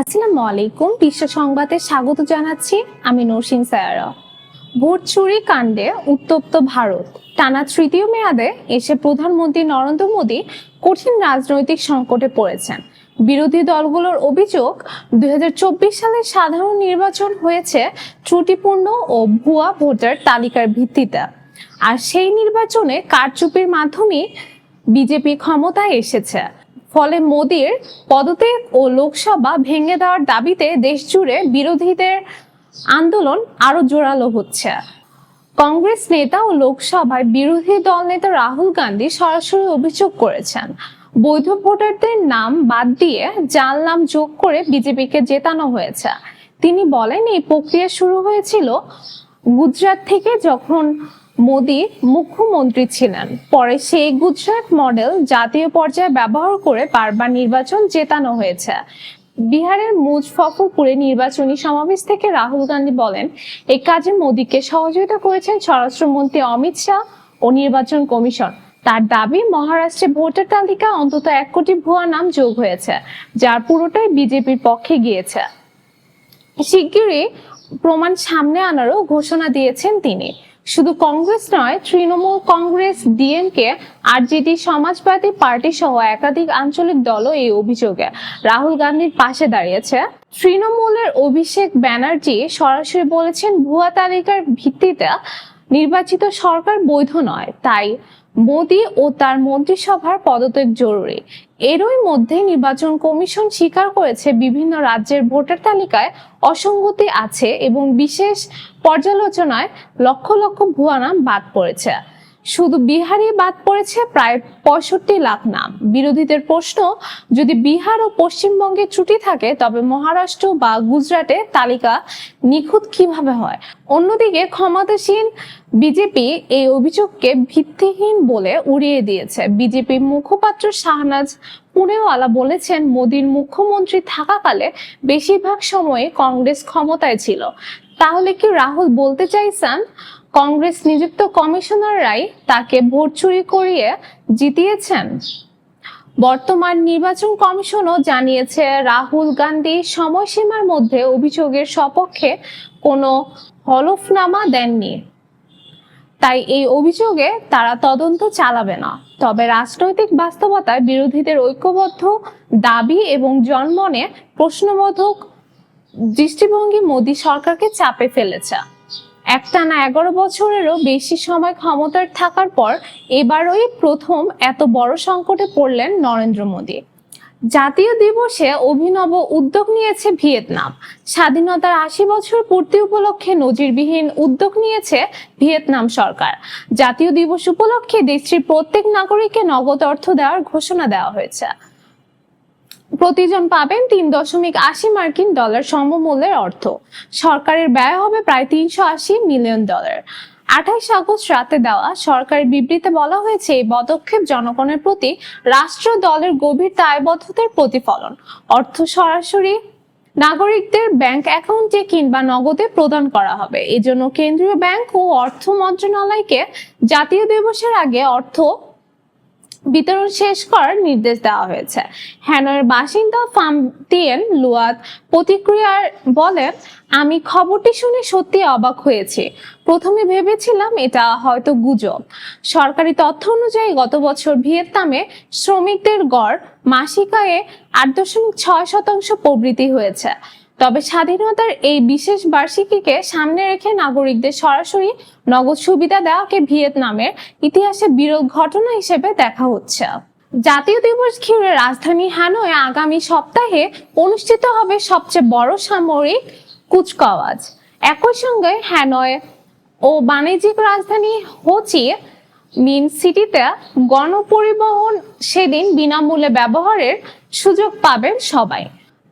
আসসালামু আলাইকুম বিশ্ব সংবাদে স্বাগত জানাচ্ছি আমি নরসিং সায়ারা। ভোট চুরি কাণ্ডে উত্তপ্ত ভারত। টানা তৃতীয় মেয়াদে এসে প্রধানমন্ত্রী নরেন্দ্র মোদী কঠিন রাজনৈতিক সংকটে পড়েছেন। বিরোধী দলগুলোর অভিযোগ, দুই হাজার চব্বিশ সালের সাধারণ নির্বাচন হয়েছে ত্রুটিপূর্ণ ও ভুয়া ভোটার তালিকার ভিত্তিতে। আর সেই নির্বাচনে কারচুপির মাধ্যমে বিজেপি ক্ষমতায় এসেছে। ফলে মোদির পদত্যাগ ও লোকসভা ভেঙে দেওয়ার দাবিতে দেশ জুড়ে বিরোধীদের আন্দোলন আরও জোরালো হচ্ছে। কংগ্রেস নেতা ও লোকসভায় বিরোধী দল নেতা রাহুল গান্ধী সরাসরি অভিযোগ করেছেন, বৈধ ভোটারদের নাম বাদ দিয়ে জাল নাম যোগ করে বিজেপিকে জেতানো হয়েছে। তিনি বলেন, এই প্রক্রিয়া শুরু হয়েছিল গুজরাট থেকে যখন মোদি মুখ্যমন্ত্রী ছিলেন। পরে সেই গুজরাট মডেল জাতীয় পর্যায়ে ব্যবহার করে বারবার নির্বাচন জেতানো হয়েছে। বিহারের মুজফরপুরে নির্বাচনী সমাবেশ থেকে রাহুল গান্ধী বলেন এই কাজে মোদীকে সহযোগিতা করেছেন স্বরাষ্ট্রমন্ত্রী অমিত শাহ ও নির্বাচন কমিশন। তার দাবি, মহারাষ্ট্রে ভোটার তালিকা অন্তত এক কোটি ভুয়া নাম যোগ হয়েছে, যার পুরোটাই বিজেপির পক্ষে গিয়েছে। শিগগিরই প্রমাণ সামনে আনারও ঘোষণা দিয়েছেন তিনি। শুধু কংগ্রেস নয়, Trinamool Congress DMK RJD Samajwadi Party সহ একাধিক আঞ্চলিক দলও এই অভিযোগে। রাহুল গান্ধীর পাশে দাঁড়িয়েছে। তৃণমূলের অভিষেক ব্যানার্জি সরাসরি বলেছেন, ভুয়া তালিকার ভিত্তিতে নির্বাচিত সরকার বৈধ নয়, তাই মোদি ও তার মন্ত্রিসভার পদত্যাগ জরুরি। এরই মধ্যে নির্বাচন কমিশন স্বীকার করেছে বিভিন্ন রাজ্যের ভোটার তালিকায় অসঙ্গতি আছে এবং বিশেষ পর্যালোচনায় লক্ষ লক্ষ ভুয়া নাম বাদ পড়েছে। শুধু বিহারই বাদ পড়েছে প্রায় পঁয়ষট্টি লাখ নাম। বিরোধীদের প্রশ্ন, যদি বিহার ও পশ্চিমবঙ্গে ছুটি থাকে, তবে মহারাষ্ট্র বা গুজরাটে তালিকা নিখুঁত কীভাবে হয়? অন্যদিকে ক্ষমতাসীন বিজেপি এই অভিযোগকে ভিত্তিহীন বলে উড়িয়ে দিয়েছে। বিজেপি মুখপাত্র শাহনাজ পুনেওয়ালা বলেছেন, মোদীর মুখ্যমন্ত্রী থাকাকালে বেশিরভাগ সময়ে কংগ্রেস ক্ষমতায় ছিল। তাহলে কি রাহুল বলতে চাইছেন? কংগ্রেস নিযুক্ত কমিশনাররাই তাকে ভোট চুরি করিয়ে জিতিয়েছেন। বর্তমান নির্বাচন কমিশনও জানিয়েছে, রাহুল গান্ধী সময়সীমার মধ্যে অভিযোগের সপক্ষে কোনো হলফনামা দেননি। তাই এই অভিযোগে তারা তদন্ত চালাবে না। তবে রাজনৈতিক বাস্তবতায় বিরোধীদের ঐক্যবদ্ধ দাবি এবং জনমনে প্রশ্নবোধক দৃষ্টিভঙ্গি মোদী সরকারকে চাপে ফেলেছে। একটানা এগারো বছরেরও বেশি সময় ক্ষমতার থাকার পর এবারই প্রথম এত বড় সংকটে পড়লেন নরেন্দ্র মোদী। জাতীয় দিবসে অভিনব উদ্যোগ নিয়েছে ভিয়েতনাম। স্বাধীনতার আশি বছর পূর্তি উপলক্ষে নজিরবিহীন উদ্যোগ নিয়েছে ভিয়েতনাম সরকার। জাতীয় দিবস উপলক্ষে দেশটির প্রত্যেক নাগরিককে নগদ অর্থ দেওয়ার ঘোষণা দেওয়া হয়েছে। প্রতিজন পাবেন তিন দশমিক আশি মার্কিন ডলার সমমূল্যের অর্থ। সরকারের ব্যয় হবে প্রায় তিনশো আশি মিলিয়ন ডলার। আঠাইশ আগস্ট রাতে দেওয়া সরকারি বিবৃতিতে বলা হয়েছে, এই পদক্ষেপ জনগণের প্রতি রাষ্ট্র দলের গভীর দায়বদ্ধতার প্রতিফলন। অর্থ সরাসরি নাগরিকদের ব্যাংক অ্যাকাউন্টে কিংবা নগদে প্রদান করা হবে। এজন্য কেন্দ্রীয় ব্যাংক ও অর্থ মন্ত্রণালয়কে জাতীয় দিবসের আগে অর্থ বিতরণ শেষ করার নির্দেশ দেওয়া হয়েছে। হ্যানয়ের বাসিন্দা ফামটিয়েন লুয়াত প্রতিক্রিয়ার বলেন, আমি খবরটি শুনে সত্যি অবাক হয়েছি। প্রথমে ভেবেছিলাম এটা হয়তো গুজব। সরকারি তথ্য অনুযায়ী গত বছর ভিয়েতনামে শ্রমিকদের গড় মাসিক আয়ে আট দশমিক ছয় শতাংশ প্রবৃদ্ধি হয়েছে। তবে স্বাধীনতার এই বিশেষ বার্ষিকীকে সামনে রেখে নাগরিকদের সরাসরি নগদ সুবিধা দেওয়াকে ভিয়েতনামের ইতিহাসে বিরল ঘটনা হিসেবে দেখা হচ্ছে। জাতীয় দিবস ঘিরে রাজধানী হ্যানয়ে আগামী সপ্তাহে অনুষ্ঠিত হবে সবচেয়ে বড় সামরিক কুচকাওয়াজ। একই সঙ্গে হ্যানয় ও বাণিজ্যিক রাজধানী হোচি, মিন সিটিতে গণপরিবহন সেদিন বিনামূল্যে ব্যবহারের সুযোগ পাবেন সবাই।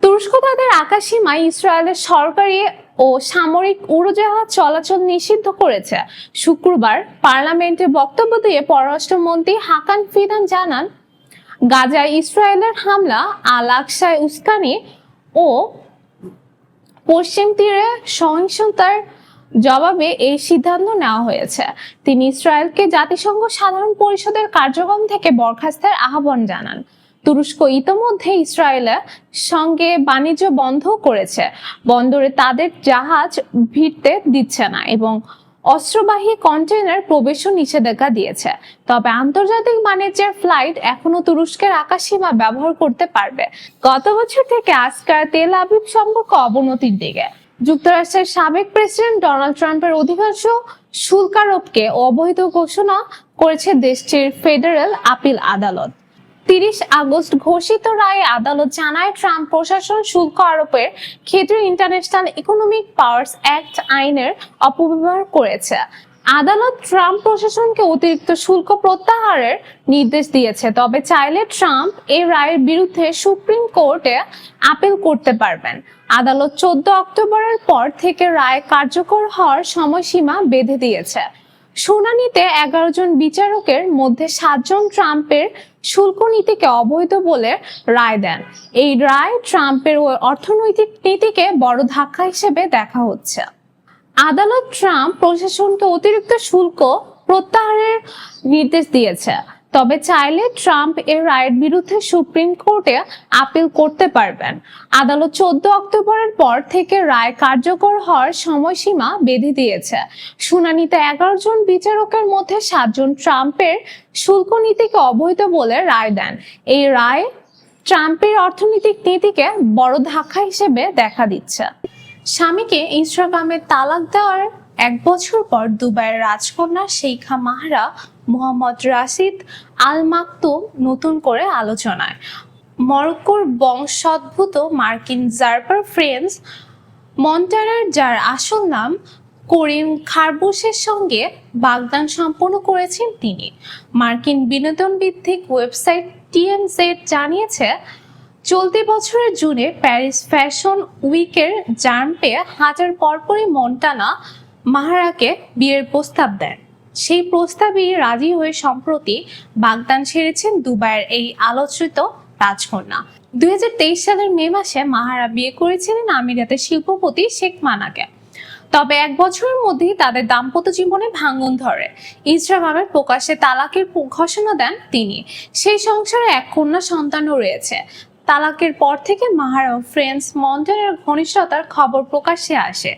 তুরস্ক তাদের আকাশসীমায় ইসরায়েলের সরকারি ও সামরিক উড়োজাহাজ চলাচল নিষিদ্ধ করেছে। শুক্রবার পার্লামেন্টে বক্তব্য দিয়ে পররাষ্ট্রমন্ত্রী হাকান ফিদান জানান, গাজায় ইসরায়েলের হামলা আল আকসায় উস্কানি ও পশ্চিম তীরে সহিংসতার জবাবে এই সিদ্ধান্ত নেওয়া হয়েছে। তিনি ইসরায়েলকে জাতিসংঘ সাধারণ পরিষদের কার্যক্রম থেকে বরখাস্তের আহ্বান জানান। তুরস্ক ইতোমধ্যে ইসরায়েলের সঙ্গে বাণিজ্য বন্ধ করেছে। বন্দরে তাদের জাহাজ ভিড়তে দিচ্ছে না এবং অস্ত্রবাহী কন্টেইনার প্রবেশও নিষেধাজ্ঞা দিয়েছে। তবে আন্তর্জাতিক বাণিজ্যের ফ্লাইট এখনও তুরস্কের আকাশসীমা ব্যবহার করতে পারবে। গত বছর থেকে আজকার তেল আবিব সম্পর্ক অবনতির দিকে। যুক্তরাষ্ট্রের সাবেক প্রেসিডেন্ট ডোনাল্ড ট্রাম্পের অধিকাংশ শুল্ক আরোপকে অবৈধ ঘোষণা করেছে দেশটির ফেডারেল আপিল আদালত। তিরিশ আগস্ট ঘোষিত রায়ে আদালত জানায়, ট্রাম্প প্রশাসন শুল্ক আরোপের ক্ষেত্রে ইন্টারন্যাশনাল ইকোনমিক পাওয়ার্স অ্যাক্ট আইনের অপব্যবহার করেছে। আদালত ট্রাম্প প্রশাসনকে অতিরিক্ত শুল্ক প্রত্যাহারের নির্দেশ দিয়েছে, তবে চাইলে ট্রাম্প এই রায়ের বিরুদ্ধে সুপ্রিম কোর্টে আপিল করতে পারবেন। আদালত চোদ্দ অক্টোবরের পর থেকে রায় কার্যকর হওয়ার সময়সীমা বেঁধে দিয়েছে। শুনানিতে এগারো জন বিচারকের মধ্যে সাতজন ট্রাম্পের শুল্ক নীতিকে অবৈধ বলে রায় দেন। এই রায় ট্রাম্পের অর্থনৈতিক নীতিকে বড় ধাক্কা হিসেবে দেখা হচ্ছে। আদালত ট্রাম্প প্রশাসনকে অতিরিক্ত শুল্ক প্রত্যাহারের নির্দেশ দিয়েছে। তবে চাইলে ট্রাম্প এর রায়ের বিরুদ্ধে সুপ্রিম কোর্টে আপিল করতে পারবেন। আদালত চোদ্দ অক্টোবরের পর থেকে রায় কার্যকর হওয়ার সময়সীমা বেঁধে দিয়েছে। শুনানিতে এগারো জন বিচারকের মধ্যে সাতজন ট্রাম্পের শুল্ক নীতিকে অবৈধ বলে রায় দেন। এই রায় ট্রাম্পের অর্থনৈতিক নীতিকে বড় ধাক্কা হিসেবে দেখা দিচ্ছে। স্বামীকে ইনস্টাগ্রামে তালাক দেওয়ার এক বছর পর দুবাইয়ের রাজকন্যা শেখা মাহরা মোহাম্মদ রাশিদ আল মাকতুম নতুন করে আলোচনায়। মরক্কোর বংশোদ্ভূত মার্কিন জার্পার ফ্রেন্স মন্টারার, যার আসল নাম করিম খারবুসের সঙ্গে বাগদান সম্পন্ন করেছেন তিনি। মার্কিন বিনোদন ভিত্তিক ওয়েবসাইট টিএমজেড জানিয়েছে, চলতি বছরের জুনে প্যারিস ফ্যাশন উইকের জার্মপে হাজার পরপরই মন্টানা মাহারাকে বিয়ের প্রস্তাব দেন। সেই প্রস্তাবেই রাজি হয়ে সম্প্রতি বাগদান সেরেছেন দুবাইয়ের এই আলোচিত রাজকন্যা। দুই সালের মে মাসে মাহারা বিয়ে করেছিলেন আমিরাতের শিল্পপতি শেখ মানাকে। তবে এক বছরের মধ্যেই তাদের দাম্পত্য জীবনে ভাঙন ধরে। ইনস্টাগ্রামের প্রকাশ্যে তালাকের ঘোষণা দেন তিনি। সেই সংসারে এক কন্যা সন্তানও রয়েছে। তালাকের পর থেকে মাহারা ও ফ্রেন্স মন্টারের ঘনিষ্ঠতার খবর প্রকাশ্যে আসে,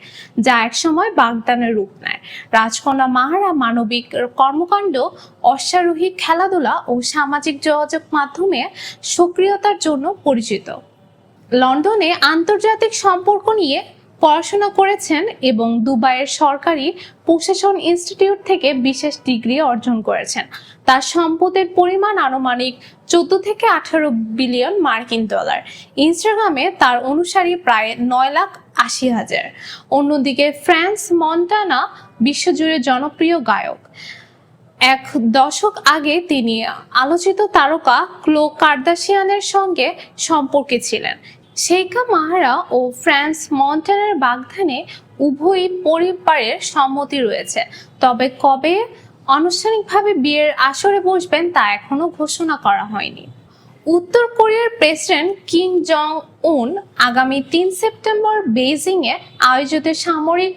যা একসময় বাগদানের রূপ নেয়। রাজকন্যা মাহারা মানবিক কর্মকাণ্ড, অশ্বারোহী খেলাধুলা ও সামাজিক যোগাযোগ মাধ্যমে সক্রিয়তার জন্য পরিচিত। লন্ডনে আন্তর্জাতিক সম্পর্ক নিয়ে পড়াশোনা করেছেন এবং দুবাইয়ের সরকারি প্রশাসন ইনস্টিটিউট থেকে বিশেষ ডিগ্রি অর্জন করেছেন। তার সম্পদের পরিমাণ আনুমানিক চোদ্দ থেকে আঠারো বিলিয়ন মার্কিন ডলার। ইনস্টাগ্রামে তার অনুসারী প্রায় নয় লাখ আশি হাজার। অন্যদিকে ফ্রান্স মন্টানা বিশ্বজুড়ে জনপ্রিয় গায়ক। এক দশক আগে তিনি আলোচিত তারকা ক্লো কার্দাশিয়ানের সঙ্গে সম্পর্কে ছিলেন। শেখা মাহারা ও ফ্রান্স মন্টানার বাগধানে উভয় পরিবারের সম্মতি রয়েছে। তবে কবে আনুষ্ঠানিকভাবে বিয়ের আসরে বসবেন তা এখনও ঘোষণা করা হয়নি। উত্তর কোরিয়ার প্রেসিডেন্ট কিম জং উন আগামী তিন সেপ্টেম্বর বেইজিংয়ে আয়োজিত সামরিক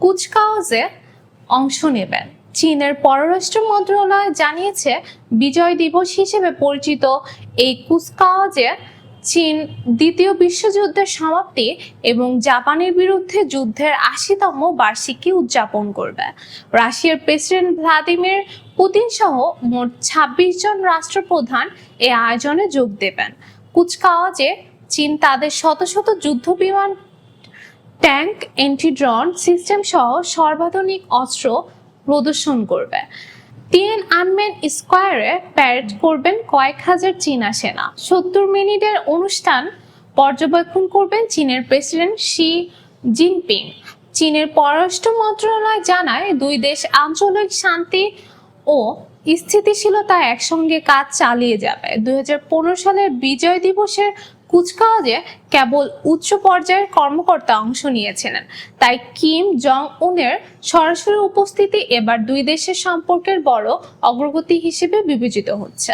কুচকাওয়াজে অংশ নেবেন। চীনের পররাষ্ট্র মন্ত্রণালয় জানিয়েছে, বিজয় দিবস হিসেবে পরিচিত এই কুচকাওয়াজে চীন দ্বিতীয় বিশ্বযুদ্ধের সমাপ্তি এবং জাপানের বিরুদ্ধে যুদ্ধের আশিতম বার্ষিকী উদযাপন করবে। রাশিয়ার প্রেসিডেন্ট ভ্লাদিমির পুতিন সহ মোট ছাব্বিশ জন রাষ্ট্রপ্রধান এ আয়োজনে যোগ দেবেন। কুচকাওয়াজে চীন তাদের শত শত যুদ্ধ বিমান, ট্যাঙ্ক এন্টিড্রন সিস্টেম সহ সর্বাধুনিক অস্ত্র প্রদর্শন করবে। তিন আনমেন স্কোয়ারে প্যারেড করবেন কয়েক হাজার চীনা সেনা। সত্তর মিনিটের অনুষ্ঠান পর্যবেক্ষণ করবেন চীনের প্রেসিডেন্ট শি জিনপিং। চীনের পররাষ্ট্র মন্ত্রণালয় জানায়, দুই দেশ আঞ্চলিক শান্তি ও স্থিতিশীলতা একসঙ্গে কাজ চালিয়ে যাবে। দুই হাজার পনেরো সালের বিজয় দিবসের কুচকাওয়াজে কেবল উচ্চ পর্যায়ের কর্মকর্তা অংশ নিয়েছিলেন। তাই কিম জং উনের সরাসরি উপস্থিতি এবার দুই দেশের সম্পর্কের বড় অগ্রগতি হিসেবে বিবেচিত হচ্ছে।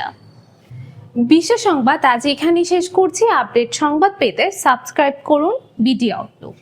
বিশ্ব সংবাদ আজ এখানেই শেষ করছি। আপডেট সংবাদ পেতে সাবস্ক্রাইব করুন বিডি আউটলুক।